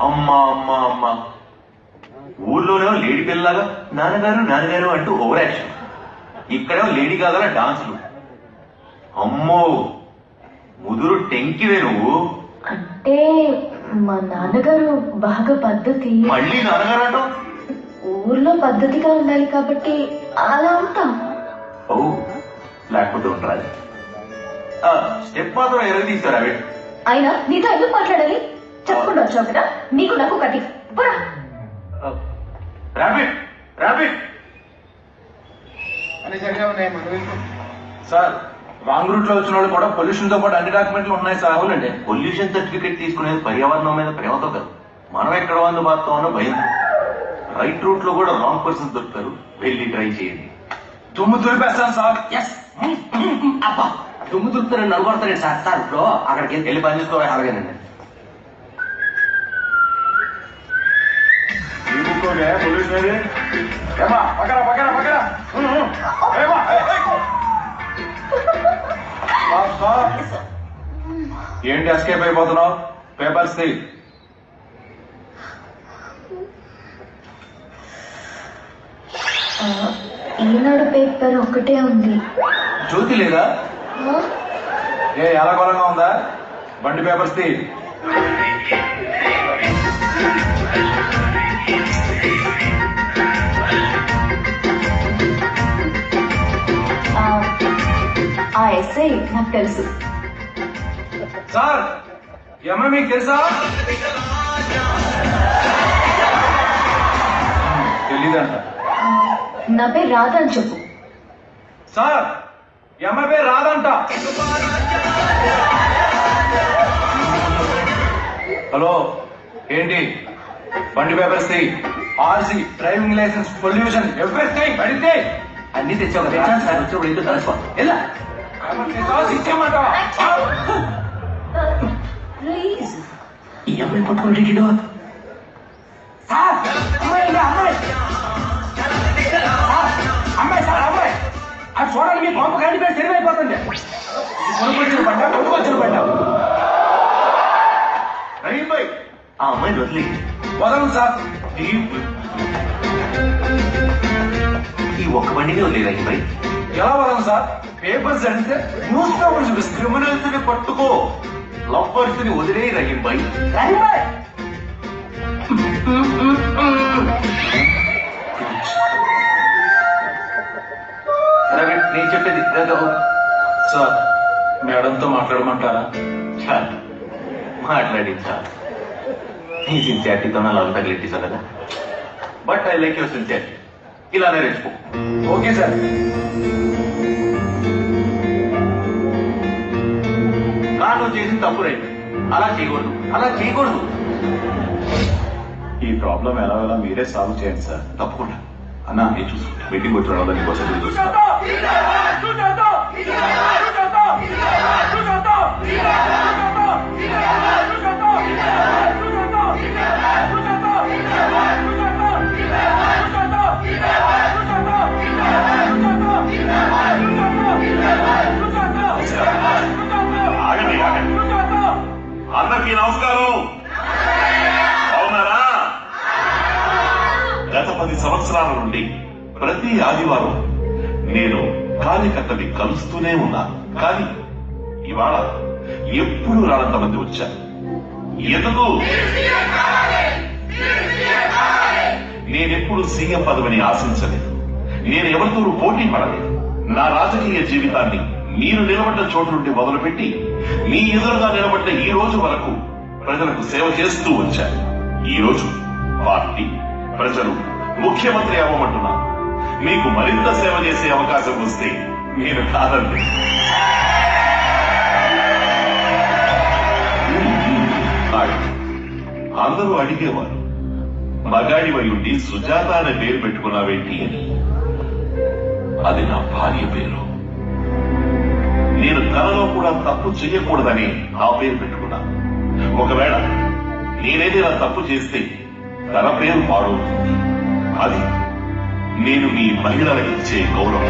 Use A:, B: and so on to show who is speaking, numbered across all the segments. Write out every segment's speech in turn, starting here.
A: అమ్మా అమ్మా అమ్మా. ఊర్లోనేమో లేడీ పిల్లలాగా నాన్నగారు నాన్నగారు అంటూ ఓవర్ యాక్షన్. ఇక్కడేమో లేడీ కాగల డాన్సులు. అమ్మో ముదురు టెంకివే నువ్వు.
B: అంటే మా నాన్నగారు బాగా పద్ధతి.
A: మళ్ళీ నాన్నగారు అంటాం
B: ఊర్లో పద్ధతిగా ఉండాలి కాబట్టి అలా ఉంటాం
A: ఓ లేకపోతే ఉంటారు స్టెప్ మాత్రం ఎరగ తీస్తారు అవి
B: అయినా నీతో ఎందుకు మాట్లాడాలి? చెప్పకుండా వచ్చావు కదా నీకు నాకు కట్టి పోరా.
C: వైపు
D: సార్ రాంగ్ రూట్లో వచ్చిన వాళ్ళు కూడా పొల్యూషన్తో పాటు అన్ని డాక్యుమెంట్లు ఉన్నాయి సార్. అవునండి.
A: పొల్యూషన్ సర్టిఫికెట్ తీసుకునేది పర్యావరణం మీద ప్రేమతో కాదు. మనం ఎక్కడ వంద బాస్తామో భయం. రైట్ రూట్లో కూడా రాంగ్ పర్సన్స్ దొరుకుతారు. వెళ్ళి ట్రై చేయండి.
D: దుమ్ము దులిపేస్తాను సార్.
E: ఎస్ అబ్బా. దుమ్ము దులుపుతారని నలుగొడతారండి సార్. సార్ ఇప్పుడు అక్కడికి
A: వెళ్ళి పని చేసుకోవాలి
E: అలాగేనండి
D: పొల్యూషన్ ఏది ఏమా పక్కన పక్కన పక్కన. ఏమా ఏంటి ఎస్కేప్ అయిపోతున్నావు? పేపర్స్ తీ.
B: ఈనాడు పేపర్ ఒక్కటే ఉంది.
D: జ్యోతి లేదా? ఏ ఎలాగోలంగా ఉందా? బండి పేపర్స్ తీ
B: ఆ, ఎస్ఐ నాకు తెలుసు.
D: సార్ ఎమ్మ మీకు తెలుసా? తెలీదంట.
B: నా పేరు రాధా అని చెప్పు.
D: సార్ ఎమ్మ పేరు రాదంట. హలో ఏంటి? బండి papers RC driving licence pollution everything అడిగితే
E: అన్ని తెచ్చావు
D: తెచ్చాను సార్.
E: వచ్చినప్పుడు ఇంట్లో కలుసుకో. ఎలా
D: ఇచ్చేయమంట
B: ప్లీజ్
E: ఈ అమ్మాయి పట్టుకుని టికెట్ సార్ అమ్మాయి అమ్మాయి?
A: ఆ అమ్మాయిని వదిలి
D: వదలను సార్.
A: ఈ- ఈ ఒక్క బండిని వదిలే రహీం భాయ్
D: ఎలా వదలను సార్? పేపర్స్ అడిగితే న్యూస్ పేపర్ చూపిస్తుంది
A: క్రిమినల్స్ని పట్టుకో లవ్వర్స్ని వదిలే రహీం భాయ్
E: రహిబాయ్
A: రవి నేను చెప్పేది.
D: సార్ మేడంతో మాట్లాడమంటారా?
A: చాలు మాట్లాడి చాలు నీ సిన్సియారిటీతో నా లవ్ తగిలెట్టేశావు కదా but I like your sincerity ఇలానే రెచ్చిపో
D: ఓకే సార్
A: కాను చేసిన తప్పు రైట్ అలా చేయకూడదు అలా చేయకూడదు
F: ఈ ప్రాబ్లం ఎలా ఎలా మీరే సాల్వ్ చేయండి సార్
A: తప్పకుండా
F: అన్న నేను చూసుకుంటా మీటింగ్ వచ్చిన వాళ్ళ నీకోసం ఎదురు
G: నుండి ప్రతి ఆదివారం నేను కార్యకర్తని కలుస్తూనే ఉన్నాను కానీ ఇవాళ ఎప్పుడు రానంత మంది వచ్చారు. ఎందుకు? నేనెప్పుడు సీఎం పదవిని ఆశించలేదు. నేను ఎవరితోనూ పోటీ పడలేదు. నా రాజకీయ జీవితాన్ని మీరు నిలబడ్డ చోటు నుండి మొదలుపెట్టి మీ ఎదురుగా నిలబడ్డ ఈ రోజు వరకు ప్రజలకు సేవ చేస్తూ వచ్చాను ఈ రోజు పార్టీ ప్రజలు ముఖ్యమంత్రి అవ్వమంటున్నాను మీకు మరింత సేవ చేసే అవకాశం వస్తే మీరు కాదండి. అందరూ అడిగేవారు మగాడివై ఉండి సుజాత అనే పేరు పెట్టుకున్నావేంటి అని. అది నా భార్య పేరు. నేను తనలో కూడా తప్పు చేయకూడదని ఆ పేరు పెట్టుకున్నా. ఒకవేళ నేనేదైనా తప్పు చేస్తే తన పేరు పాడవుతుంది. అది నేను మీ మహిళలకు ఇచ్చే గౌరవం.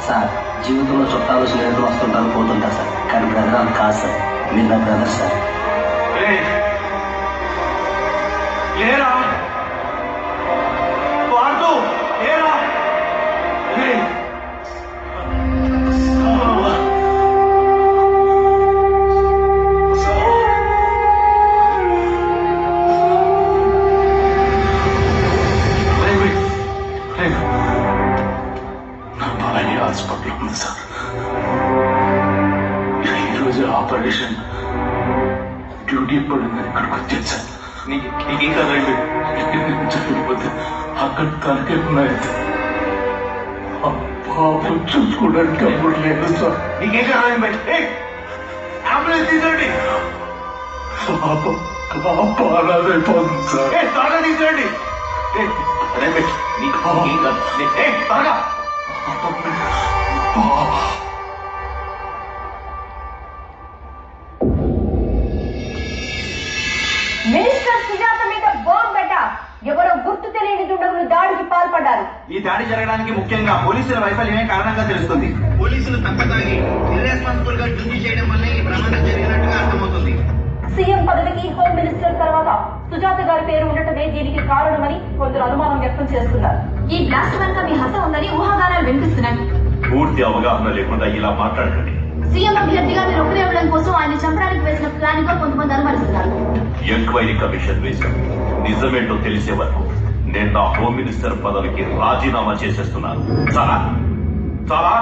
C: సార్ జీవితంలో చుట్టాలు స్నేహితులు వస్తుంటారు పోతుంటారు సార్. కానీ బ్రదర్ అంత కాదు సార్. మీరు నా బ్రదర్ సార్.
A: ಏನಾಗಲಿ ಜೀವನದ ಅಕ್ಕಡ
H: ತಾರಕೆನಾಯ್ತು ಪಾಪ ಚುಚ್ಕೊಡಕ್ಕೆ ಬಿಡ್ಲೇನು ಸರ್ ನೀಗೇನಾಗಲಿ ಮತ್ತೆ ಆಮೇಲೆ ತಿಂದಡಿ ಪಾಪ ಪಾಪ ಅಲ್ಲದೆ
I: ಬಂತ ಏ ತಾಗ ನಿಂದಡಿ ಏ ಅರೆ ಬೇಟ್ ನೀ ಕಾಗಿ ಕಟ್ ಏ
E: ತಾಗ ಪಾಪ జరగడానికి ముఖ్యంగా పోలీసుల వైఫల్యమే కారణంగా తెలుస్తుంది.
J: పోలీసులు తప్పదాగి ఇర్రెస్పాన్సిబుల్గా డ్యూటీ చేయడం వల్లే ఈ ప్రమాదం జరిగినట్టుగా అర్థమవుతుంది.
I: సీఎం పదవికి హోమ్ మినిస్టర్ తర్వాత సుజాత గారి పేరు ఉండటమే దీనికి కారణమని కొందరు అనుమానం వ్యక్తం చేస్తున్నారు. ఈ బ్లాస్ట్ వెనుక మీ హస్తం ఉందని ఊహాగానాలు వినిపిస్తున్నాయి.
G: పూర్తి అవగాహన లేకుండా ఇలా మాట్లాడకండి.
I: సీఎం అభ్యర్థిగా మీరు ఒకరే ఇవ్వడం కోసం ఆయన చంపడానికి వేసిన ప్లాన్గా కొంతమంది అనుమానిస్తున్నారు.
G: ఎంక్వైరీ కమిషన్ వేశాం నిజమేంటో తెలిసే వరకు నేను నా హోమ్ మినిస్టర్ పదవికి రాజీనామా చేసేస్తున్నాను. చాలా చాలా.